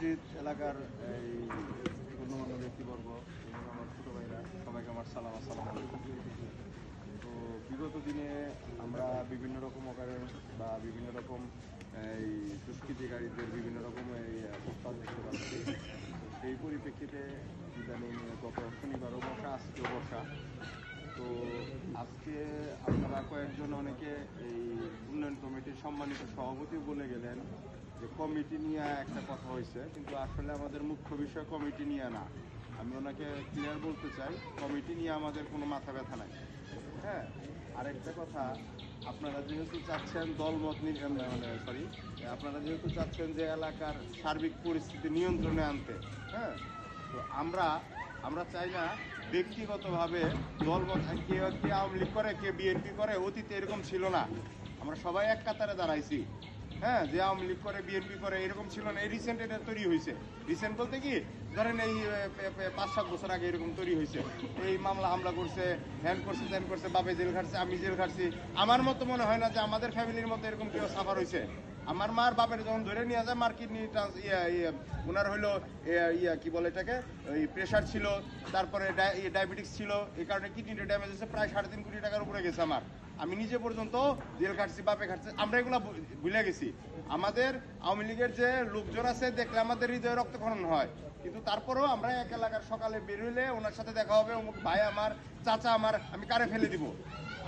উপস্থিত এলাকার এই গণ্যমান্য ব্যক্তিবর্গ এবং আমার ছোটো ভাইরা, সবাইকে আমার সালাম, আসসালাম তো বিগত দিনে আমরা বিভিন্ন রকম অকারেন্স বা বিভিন্ন রকম, এই দুষ্কৃতিকারীদের বিভিন্ন রকম এই প্রস্তাব দেখতে পাচ্ছি। সেই পরিপ্রেক্ষিতে ইদানিং গত শনিবারও বসা আজকেও বসা তো আজকে আপনারা কয়েকজন অনেকে এই উন্নয়ন কমিটির সম্মানিত সভাপতি বলে গেলেন। যে কমিটি নিয়ে একটা কথা হয়েছে, কিন্তু আসলে আমাদের মুখ্য বিষয় কমিটি নিয়ে না। আমি ওনাকে ক্লিয়ার বলতে চাই, কমিটি নিয়ে আমাদের কোনো মাথা ব্যথা নাই। হ্যাঁ আরেকটা কথা, আপনারা যেহেতু চাচ্ছেন দলমত মানে সরি আপনারা যেহেতু চাচ্ছেন যে এলাকার সার্বিক পরিস্থিতি নিয়ন্ত্রণে আনতে হ্যাঁ তো আমরা আমরা চাই না ব্যক্তিগতভাবে দলমত কে কে আওয়ামী লীগ করে, কে বিএনপি করে, অতীতে এরকম ছিল না। আমরা সবাই এক কাতারে দাঁড়াইছি। হ্যাঁ যে আওয়ামী লীগ করে, বিএনপি করে, এরকম ছিল না। এই রিসেন্ট এটা তৈরি হয়েছে। রিসেন্ট বলতে কি, ধরেন এই পাঁচ সাত বছর আগে এরকম তৈরি হয়েছে। এই মামলা হামলা করছে হ্যান করছে ত্যান করছে, বাপে জেল খাটছে, আমি জেল খাটছি। আমার মতো মনে হয় না যে আমাদের ফ্যামিলির মতো এরকম কেউ সাফার হয়েছে। আমার মার বাপের যখন ধরে নিয়ে যায়, মার কিডনি ওনার ইয়া- ইয়া কি বলে এটাকে? ওই প্রেশার ছিল, তারপরে ডায়াবেটিক্স ছিল, এই কারণে কিডনিটা ড্যামেজ হয়েছে, প্রায় সাড়ে তিন কোটি টাকার উপরে গেছে আমার। আমি নিজে পর্যন্ত জেল খাটছি, বাপে খাটছি, আমরা এগুলো ভুলে গেছি। আমাদের আওয়ামী লীগের যে লোকজন আছে, দেখলে আমাদের হৃদয়ে রক্তক্ষরণ হয়। কিন্তু তারপরেও আমরা এক এলাকার সকালে বেরোলে ওনার সাথে দেখা হবে, অমুক ভাই আমার, চাচা আমার, আমি কারে ফেলে দিব?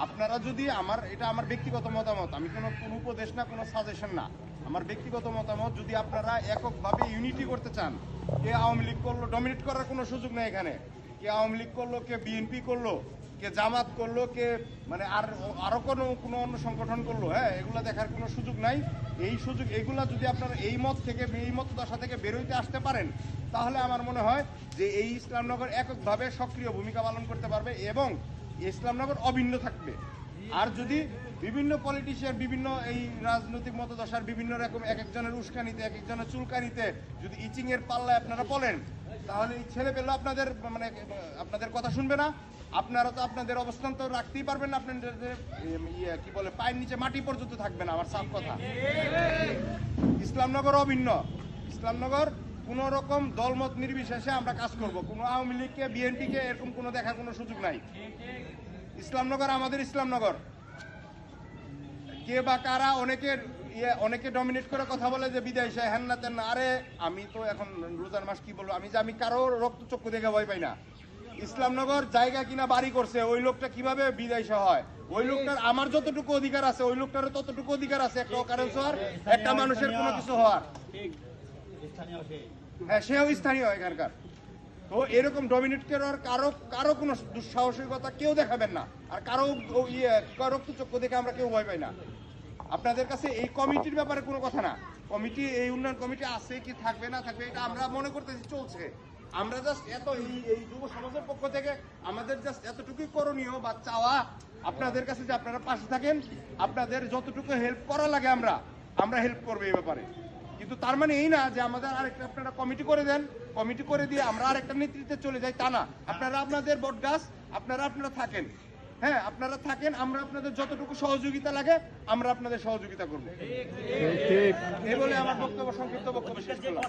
আপনারা যদি আমার, এটা আমার ব্যক্তিগত মতামত, আমি কোনো কোনো উপদেশ না, কোনো সাজেশন না। আমার ব্যক্তিগত মতামত, যদি আপনারা এককভাবে ইউনিটি করতে চান, কে আওয়ামী লীগ করল ডমিনেট করার কোনো সুযোগ নেই এখানে। কে আওয়ামী লীগ করল, কে বিএনপি করল কে জামাত করল, কে মানে আর আরও কোনো কোনো অন্য সংগঠন করল হ্যাঁ এগুলো দেখার কোনো সুযোগ নাই। এই সুযোগ, এগুলা যদি আপনারা এই মত থেকে, এই মত দশা থেকে বেরোইতে আসতে পারেন, তাহলে আমার মনে হয় যে এই ইসলামনগর এককভাবে সক্রিয় ভূমিকা পালন করতে পারবে এবং ইসলামনগর অভিন্ন থাকবে। আর যদি বিভিন্ন পলিটিশিয়ান বিভিন্ন এই রাজনৈতিক মতদশার বিভিন্ন রকম এক একজনের উস্কানিতে এক একজনের চুলকানিতে যদি ইচিংয়ের পাল্লায় আপনারা বলেন, তাহলে এই ছেলে পেলে আপনাদের মানে আপনাদের কথা শুনবে না। আপনারা তো আপনাদের অবস্থান তো রাখতেই পারবেন না, আপনাদের ইয়ে কি বলে, পায়ের নিচে মাটি পর্যন্ত থাকবে না, আমার সাফ কথা। ইসলামনগর অভিন্ন। ইসলামনগর কোন রকম দলমত নির্বিশেষে আমরা কাজ করব। কোনো আওয়ামী লীগকে, বিএনপিকে এরকম কোনো দেখার কোনো সুযোগ নাই। ইসলামনগর আমাদের ইসলামনগর। কে বা কারা অনেকের ইয়ে অনেকে ডমিনেট করে কথা বলে যে বিদায় সে হ্যান না তেন। আরে, আমি তো এখন রোজার মাস কি বলব? আমি যে, আমি কারও রক্তচক্ষু দেখে ভয় পাই না। ইসলামনগর জায়গা কিনা বাড়ি করছে, ওই লোকটা কীভাবে বিদায় হয়? ওই লোকটার আমার যতটুকু অধিকার আছে, ওই লোকটারও ততটুকু অধিকার আছে, একটা অকারেন্স হওয়ার, একটা মানুষের কোনো কিছু হওয়ার। হ্যাঁ সেও স্থানীয় এখানকার। তো এরকম ডমিনেট করার কারও কারও কোনো দুঃসাহসিকতা কেউ দেখাবেন না, আর কারও ইয়ে কারও রক্তচক্ষু দেখে আমরা কেউ ভয় পাই না। আপনাদের কাছে এই কমিটির ব্যাপারে কোনো কথা না। কমিটি, এই উন্নয়ন কমিটি আছে কি থাকবে না থাকবে, এটা আমরা মনে করতেছি চলছে। আমরা জাস্ট এত এই যুব থেকে আমাদের জাস্ট এতটুকুই করণীয় বা চাওয়া আপনাদের কাছে যে আপনারা পাশে থাকেন আপনাদের যতটুকু হেল্প করা লাগে আমরা আমরা হেল্প করব এই ব্যাপারে। কিন্তু তার মানে এই না যে আমাদের আরেকটা আপনারা কমিটি করে দেন কমিটি করে দিয়ে আমরা আরেকটা নেতৃত্বে চলে যাই তা না। আপনারা আপনাদের বট গাছ আপনারা আপনারা থাকেন। হ্যাঁ আপনারা থাকেন আমরা আপনাদের যতটুকু সহযোগিতা লাগে আমরা আপনাদের সহযোগিতা করব। এই বলে আমার বক্তব্য সংক্ষিপ্ত বক্তব্য শেষ করলাম।